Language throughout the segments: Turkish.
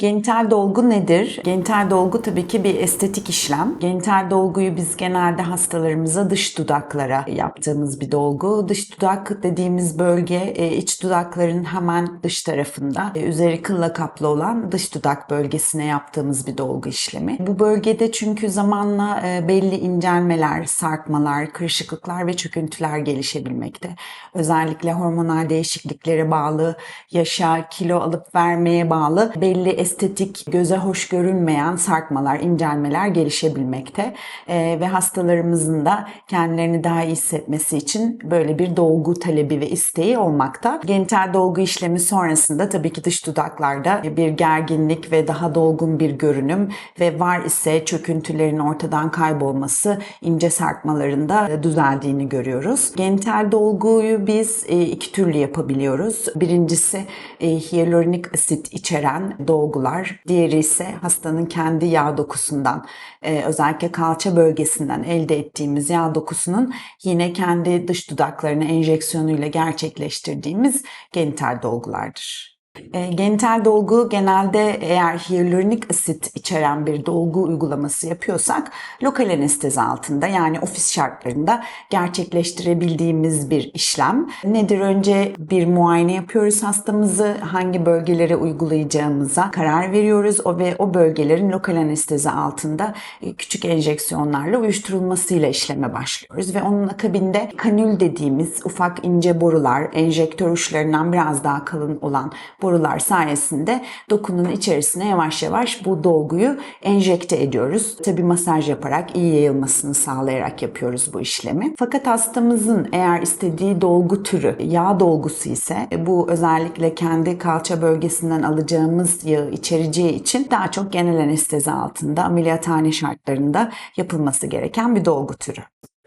Genital dolgu nedir? Genital dolgu tabii ki bir estetik işlem. Genital dolguyu biz genelde hastalarımıza dış dudaklara yaptığımız bir dolgu. Dış dudak dediğimiz bölge e, iç dudakların hemen dış tarafında e, üzeri kılla kaplı olan dış dudak bölgesine yaptığımız bir dolgu işlemi. Bu bölgede çünkü zamanla e, belli incelmeler, sarkmalar, kırışıklıklar ve çöküntüler gelişebilmekte. Özellikle hormonal değişikliklere bağlı, yaşa, kilo alıp vermeye bağlı belli estetik, göze hoş görünmeyen sarkmalar, incelmeler gelişebilmekte. Ee, ve hastalarımızın da kendilerini daha iyi hissetmesi için böyle bir dolgu talebi ve isteği olmakta. Genital dolgu işlemi sonrasında tabii ki dış dudaklarda bir gerginlik ve daha dolgun bir görünüm ve var ise çöküntülerin ortadan kaybolması, ince sarkmalarında düzeldiğini görüyoruz. Genital dolguyu biz e, iki türlü yapabiliyoruz. Birincisi e, hyaluronik asit içeren dolgular. Diğeri ise hastanın kendi yağ dokusundan e, özellikle kalça bölgesinden elde ettiğimiz yağ dokusunun yine kendi dış dudaklarına enjeksiyonuyla gerçekleştirdiğimiz genital dolgulardır. E, genital dolgu genelde eğer hyaluronik asit içeren bir dolgu uygulaması yapıyorsak lokal anestezi altında yani ofis şartlarında gerçekleştirebildiğimiz bir işlem. Nedir? Önce bir muayene yapıyoruz hastamızı, hangi bölgelere uygulayacağımıza karar veriyoruz o ve o bölgelerin lokal anestezi altında e, küçük enjeksiyonlarla uyuşturulmasıyla işleme başlıyoruz ve onun akabinde kanül dediğimiz ufak ince borular, enjektör uçlarından biraz daha kalın olan borular sayesinde dokunun içerisine yavaş yavaş bu dolguyu enjekte ediyoruz. Tabi masaj yaparak iyi yayılmasını sağlayarak yapıyoruz bu işlemi. Fakat hastamızın eğer istediği dolgu türü yağ dolgusu ise bu özellikle kendi kalça bölgesinden alacağımız yağı içereceği için daha çok genel anestezi altında ameliyathane şartlarında yapılması gereken bir dolgu türü.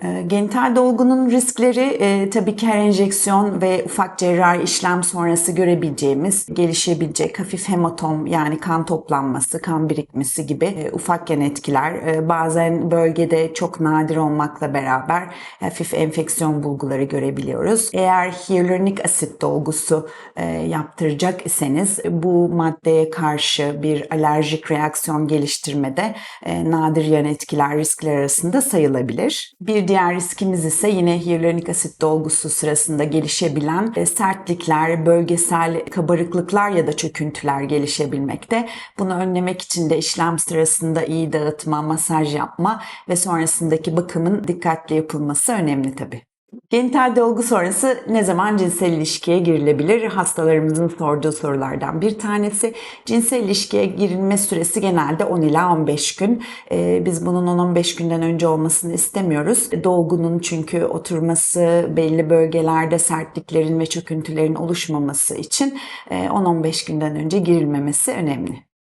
E, Genital dolgunun riskleri e, tabii ki her enjeksiyon ve ufak cerrahi işlem sonrası görebileceğimiz gelişebilecek hafif hematom yani kan toplanması, kan birikmesi gibi e, ufak yan etkiler. E, bazen bölgede çok nadir olmakla beraber hafif enfeksiyon bulguları görebiliyoruz. Eğer hyaluronik asit dolgusu e, yaptıracak iseniz bu maddeye karşı bir alerjik reaksiyon geliştirmede e, nadir yan etkiler riskler arasında sayılabilir. Bir diğer riskimiz ise yine hyaluronik asit dolgusu sırasında gelişebilen e, sertlikler, bölgesel kabarıklıklar ya da çöküntüler gelişebilmekte. Bunu önlemek için de işlem sırasında iyi dağıtma, masaj yapma ve sonrasındaki bakımın dikkatli yapılması önemli tabii. Genital dolgu sonrası ne zaman cinsel ilişkiye girilebilir? Hastalarımızın sorduğu sorulardan bir tanesi. Cinsel ilişkiye girilme süresi genelde 10 ila 15 gün. Ee, biz bunun 10-15 günden önce olmasını istemiyoruz. Dolgunun çünkü oturması, belli bölgelerde sertliklerin ve çöküntülerin oluşmaması için e, 10-15 günden önce girilmemesi önemli.